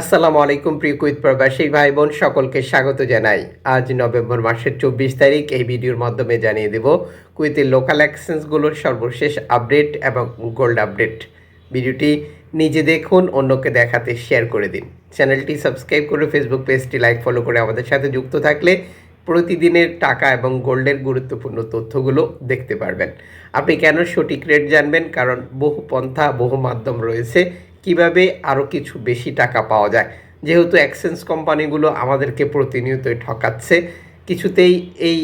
আসসালামু আলাইকুম, প্রিয় কুইত প্রবাসী ভাই বোন সকলকে স্বাগত জানাই। আজ নভেম্বর মাসের চব্বিশ তারিখ, এই ভিডিওর মাধ্যমে জানিয়ে দেব কুইতের লোকাল এক্সচেঞ্জগুলোর সর্বশেষ আপডেট এবং গোল্ড আপডেট ভিডিওটি নিজে দেখুন, অন্যকে দেখাতে শেয়ার করে দিন। চ্যানেলটি সাবস্ক্রাইব করে ফেসবুক পেজটি লাইক ফলো করে আমাদের সাথে যুক্ত থাকলে প্রতিদিনের টাকা এবং গোল্ডের গুরুত্বপূর্ণ তথ্যগুলো দেখতে পারবেন। আপনি কেন সঠিক রেট জানবেন? কারণ বহু পন্থা, বহু মাধ্যম রয়েছে কীভাবে আরও কিছু বেশি টাকা পাওয়া যায়? যেহেতু এক্সচেঞ্জ কোম্পানিগুলো আমাদেরকে প্রতিনিয়তই ঠকাচ্ছে, কিছুতেই এই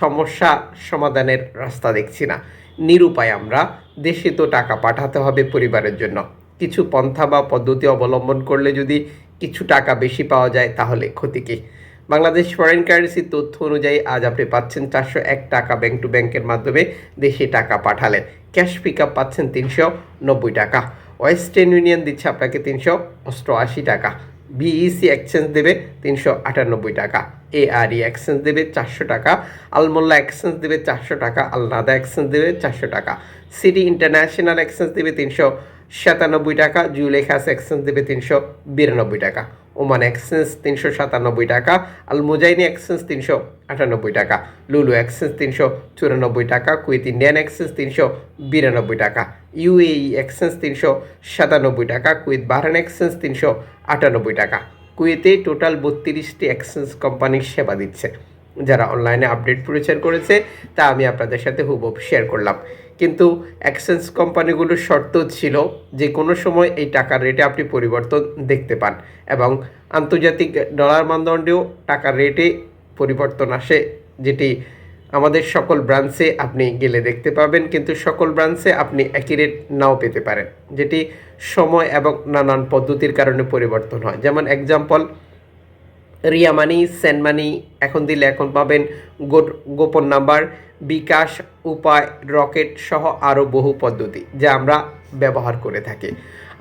সমস্যা সমাধানের রাস্তা দেখছি না। নিরুপায় আমরা, দেশে তো টাকা পাঠাতে হবে পরিবারের জন্য। কিছু পন্থা বা পদ্ধতি অবলম্বন করলে যদি কিছু টাকা বেশি পাওয়া যায়, তাহলে ক্ষতি কী? বাংলাদেশ ফরেন কারেন্সির তথ্য অনুযায়ী আজ আপনি পাচ্ছেন চারশো এক টাকা ব্যাংক টু ব্যাংকের মাধ্যমে দেশে টাকা পাঠালেন ক্যাশ পিক আপ পাচ্ছেন তিনশো নব্বই টাকা। ওয়েস্টার্ন ইউনিয়ন দিচ্ছে আপনাকে তিনশো অষ্টআশি টাকা। বিইসি এক্সচেঞ্জ দেবে তিনশো আটানব্বই টাকা। এআরই এক্সচেঞ্জ দেবে চারশো টাকা। আলমোল্লা এক্সচেঞ্জ দেবে চারশো টাকা। আলনাদা এক্সচেঞ্জ দেবে চারশো টাকা। সিটি ইন্টারন্যাশনাল এক্সচেঞ্জ দেবে তিনশো সাতানব্বই টাকা জুলেখাস এক্সচেঞ্জ দেবে তিনশো বিরানব্বই টাকা। ওমান এক্সচেঞ্জ তিনশো সাতানব্বই টাকা আল মুজাইনি এক্সচেঞ্জ তিনশো আটানব্বই টাকা, লুলু এক্সচেঞ্জ তিনশো চুরানব্বই টাকা কুইত ইন্ডিয়ান এক্সচেঞ্জ তিনশো বিরানব্বই টাকা, ইউএই এক্সচেঞ্জ তিনশো সাতানব্বই টাকা, কুয়েত বাহরান এক্সচেঞ্জ তিনশো আটানব্বই টাকা। কুয়েতে টোটাল বত্রিশটি এক্সচেঞ্জ কোম্পানির সেবা দিচ্ছে। যারা অনলাইনে আপডেট প্রচার করেছে, তা আমি আপনাদের সাথে হুবহু শেয়ার করলাম। কিন্তু এক্সচেঞ্জ কোম্পানিগুলোর শর্ত ছিল যে কোনো সময় এই টাকার রেটে আপনি পরিবর্তন দেখতে পান এবং আন্তর্জাতিক ডলার মানদণ্ডেও টাকার রেটে পরিবর্তন আসে, যেটি আমাদের সকল ব্রাঞ্চে আপনি গেলে দেখতে পাবেন, কিন্তু সকল ব্রাঞ্চে আপনি একই রেট নাও পেতে পারেন, যেটি সময় এবং নানান পদ্ধতির কারণে পরিবর্তন হয়। যেমন example Riya money send money এখন দিলে এখন পাবেন গোপন নাম্বার, বিকাশ, উপায়, রকেট সহ আরও বহু পদ্ধতি যা আমরা ব্যবহার করে থাকি।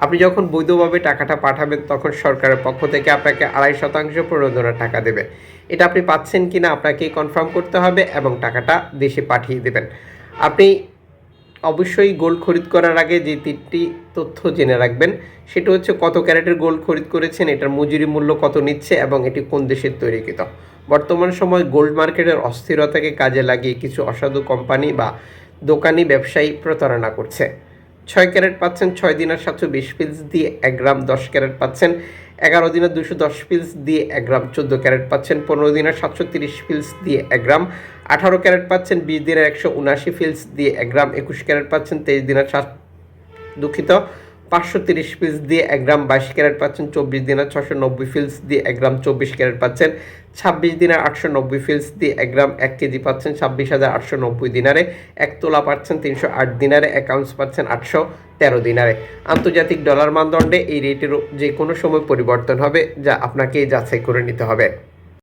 আপনি যখন বৈধভাবে টাকাটা পাঠাবেন, তখন সরকারের পক্ষ থেকে আপনাকে আড়াই শতাংশ প্রণোদনার টাকা দেবে। এটা আপনি পাচ্ছেন কি না আপনাকেই কনফার্ম করতে হবে এবং টাকাটা দেশে পাঠিয়ে দেবেন। আপনি অবশ্যই গোল্ড খরিদ করার আগে যে তিনটি তথ্য জেনে রাখবেন, সেটা হচ্ছে কত ক্যারেটের গোল্ড খরিদ করেছেন, এটার মজুরি মূল্য কত নিচ্ছে এবং এটি কোন দেশের তৈরিকৃত। বর্তমান সময় গোল্ড মার্কেটের অস্থিরতাকে কাজে লাগিয়ে কিছু অসাধু কোম্পানি বা দোকানি ব্যবসায়ী প্রতারণা করছে। ছয় ক্যারেট পাচ্ছেন, ছয় দিনের সাতশো বিশ পিলস দিয়ে এক গ্রাম দশ ক্যারেট পাচ্ছেন। এগারো দিনের দুশো দশ পিলস দিয়ে এক গ্রাম চোদ্দ ক্যারেট পাচ্ছেন। পনেরো দিনের সাতশো তিরিশ পিলস দিয়ে এক গ্রাম। আঠারো ক্যারেট পাচ্ছেন, বিশ দিনের একশো উনআশি পিলস দিয়ে এক গ্রাম। একুশ ক্যারেট পাচ্ছেন, তেইশ দিনের সাত দুঃখিত। পাঁচশো তিরিশ পিস দিয়ে এক গ্রাম বাইশ ক্যারেট পাচ্ছেন, চব্বিশ দিনের ছশো নব্বই ফিলস দিয়ে এক গ্রাম চব্বিশ ক্যারেট পাচ্ছেন, ছাব্বিশ দিনের আটশো নব্বই ফিলস দিয়ে এক গ্রাম এক কেজি পাচ্ছেন, ছাব্বিশ হাজার আটশো নব্বই দিনারে, এক তোলা পাচ্ছেন তিনশো আট দিনারে আউন্স পাচ্ছেন আটশো তেরো দিনারে। আন্তর্জাতিক ডলার মানদণ্ডে এই রেটেরও যে কোনো সময় পরিবর্তন হবে, যা আপনাকে যাচাই করে নিতে হবে।